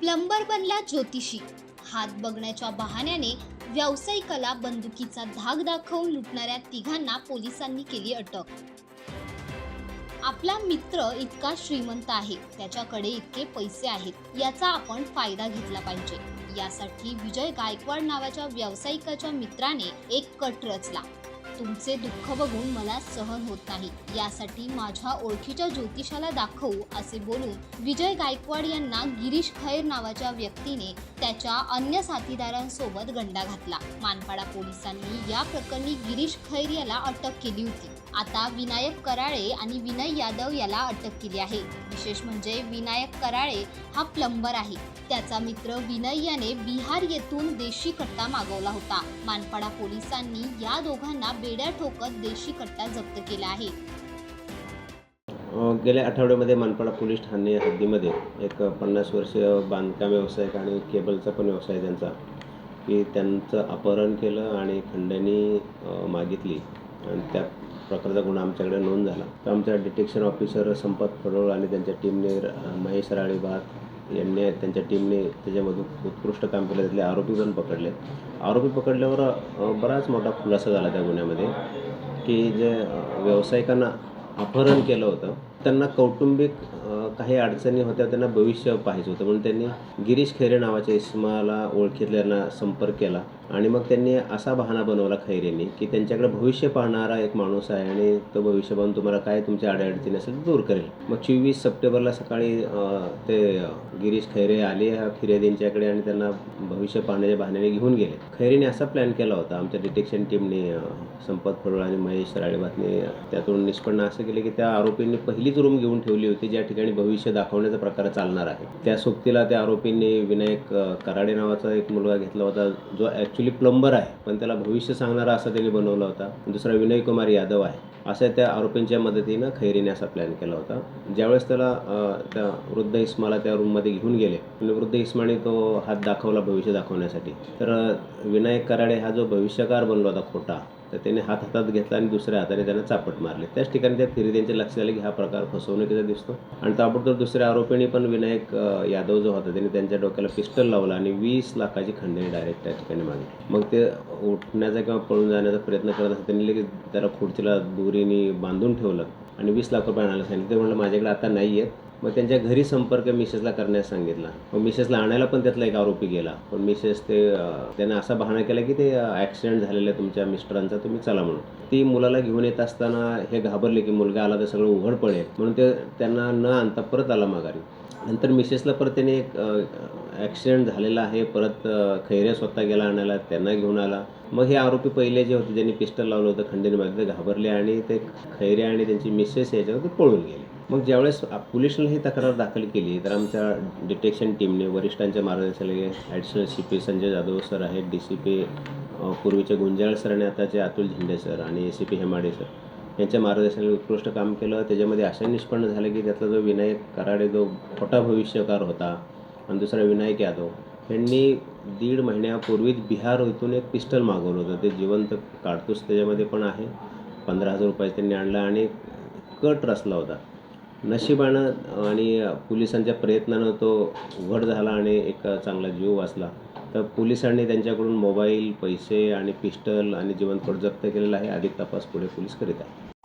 Plumber बनला ज्योतिषी. हात बघण्याच्या बहाण्याने व्यावसायिकाला बंदुकीचा धाक दाखवून लुटणाऱ्या तिघांना पोलिसांनी केली अटक. आपला मित्र इतका श्रीमंत आहे त्याच्याकडे इतके पैसे आहेत याचा आपण फायदा घेतला पाहिजे. यासाठी विजय गायकवाड नावाच्या व्यावसायिकाच्या मित्राने एक कट रचला. तुमचे दुःख बघून मला सहन होत नाही. यासाठी माझ्या ओळखीच्या ज्योतिषाला दाखवू असे बोलून विजय गायकवाड यांना गिरीश खैर नावाच्या व्यक्तीने त्याच्या अन्य साथीदारांसोबत गंडा घातला. मानपाडा पोलिसांनी या प्रकरणी गिरीश खैर याला अटक केली होती. आता विनायक कराळे आणि विनय यादव याला अटक केली आहे. विशेष म्हणजे विनायक कराळे हा प्लंबर आहे. त्याचा मित्र विनय याने बिहार येथून देशी कट्टा मागवला होता. मानपाडा पोलिसांनी या दोघांना बेड्या ठोकत देशी कट्टा जप्त केला आहे. गेल्या आठवड्यामध्ये मानपाडा पोलीस ठाणे हद्दीमध्ये एक पन्नास वर्षीय बांधकाम व्यावसायिक आणि केबलचा पण व्यवसाय त्यांचा की त्यांचं अपहरण केलं आणि खंडणी मागितली. आणि त्या प्रकारचा गुन्हा आमच्याकडे नोंद झाला. तर आमच्या डिटेक्शन ऑफिसर संपत फडोळ आणि त्यांच्या टीमने महेश राळीबाग यांनी त्यांच्या टीमने त्याच्यामधून उत्कृष्ट काम केलं त्यातले आरोपी पण पकडले. आरोपी पकडल्यावर बराच मोठा खुलासा झाला त्या गुन्ह्यामध्ये की जे व्यावसायिकांना अपहरण केलं होतं त्यांना कौटुंबिक काही अडचणी होत्या त्यांना भविष्य पाहिजे होतं. म्हणून त्यांनी गिरीश खैरे नावाच्या इस्माला ओळखीतल्यांना संपर्क केला आणि मग त्यांनी असा बहाणा बनवला खैरेंनी की त्यांच्याकडे भविष्य पाहणारा एक माणूस आहे आणि तो भविष्य पाहून तुम्हाला काय तुमच्या अडचणी असेल दूर करेल. मग चोवीस सप्टेंबरला सकाळी ते गिरीश खैरे आले ह्या फिर्यादींच्याकडे आणि त्यांना भविष्य पाहण्याच्या बहाण्याने घेऊन गेले. खैरेने असा प्लॅन केला होता आमच्या डिटेक्शन टीमने संपत फडोळ आणि महेश राळेबातने त्यातून निष्पन्न असं केलं की त्या आरोपींनी पहिलीच रूम घेऊन ठेवली होती ज्या ठिकाणी भविष्य दाखवण्याचा प्रकार चालणार आहे. त्या सोबतीला त्या आरोपींनी विनायक कराडे नावाचा एक मुलगा घेतला होता जो ॲक्च्युली प्लंबर आहे पण त्याला भविष्य सांगणारा असा त्यांनी बनवला होता. दुसरा विनय कुमार यादव आहे. अशा त्या आरोपींच्या मदतीनं खैरीने असा प्लॅन केला होता. ज्यावेळेस त्याला त्या वृद्ध इस्माला त्या रूममध्ये घेऊन गेले आणि वृद्ध इस्माने तो हात दाखवला भविष्य दाखवण्यासाठी. तर विनायक कराडे हा जो भविष्यकार बनला होता खोटा तर त्याने हात हातात घेतला आणि दुसऱ्या हाताने त्यांना चापट मारले. त्याच ठिकाणी त्या फिरी त्यांच्या लक्षात आले की हा प्रकार फसवणुकीचा दिसतो. आणि ताबडतोब दुसऱ्या आरोपीने पण विनायक यादव जो होता त्याने त्यांच्या डोक्याला पिस्टल लावला आणि वीस लाखाची खंडणी डायरेक्ट त्या ठिकाणी मागितली. मग ते उठण्याचा किंवा पळून जाण्याचा प्रयत्न करत असताना त्यांनी लगेच त्याला खुर्चीला दोरीने बांधून ठेवलं. आणि वीस लाख रुपये आणायला सांगितलं. ते म्हणलं माझ्याकडे आता नाही आहेत मग त्यांच्या घरी संपर्क मिसेसला करण्यास सांगितला. मग मिसेसला आणायला पण त्यातला एक आरोपी गेला. पण मिसेस ते त्यांना असा बहाणा केला की ते ॲक्सिडेंट झालेलं आहे तुमच्या मिस्टरांचा तुम्ही चला म्हणून. ती मुलाला घेऊन येत असताना हे घाबरले की मुलगा आला तर सगळं उघड पडेल. म्हणून ते त्यांना न आणता परत आला माघारी. नंतर मिसेसला परत त्याने एक ॲक्सिडेंट झालेला आहे. परत खैरे स्वतः गेला आणायला त्यांना घेऊन आला. मग हे आरोपी पहिले जे होते ज्यांनी पिस्टल लावलं होतं खंडेने मागे ते घाबरले आणि ते खैरे आणि त्यांची मिसेस याच्यावर पळून गेले. मग ज्यावेळेस पोलिसला ही तक्रार दाखल केली तर आमच्या डिटेक्शन टीमने वरिष्ठांच्या मार्गदर्शनाखाली additional C P Sanjay Jadhav sir आहेत डी सी पी पूर्वीचे गुंजाळ सर आणि आताचे अतुल झेंडे सर आणि A C P Hemade sir यांच्या मार्गदर्शनाने उत्कृष्ट काम केलं. त्याच्यामध्ये असं निष्पन्न झालं की त्यातला जो विनायक कराडे जो खोटा भविष्यकार होता आणि दुसरा विनायक यादव यांनी दीड महिन्यापूर्वीच बिहार इथून एक पिस्टल मागवलं होतं. ते जिवंत काडतूस त्याच्यामध्ये पण आहे. पंधरा हजार रुपये त्यांनी आणलं आणि कट रचला होता. नशिबानं आणि पोलिसांच्या प्रयत्नानं तो उघड झाला आणि एक चांगला जीव वाचला. तर पोलिसांनी त्यांच्याकडून मोबाईल पैसे आणि पिस्टल आणि जिवंत जप्त केलेलं आहे. अधिक तपास पुढे पोलीस करीत आहे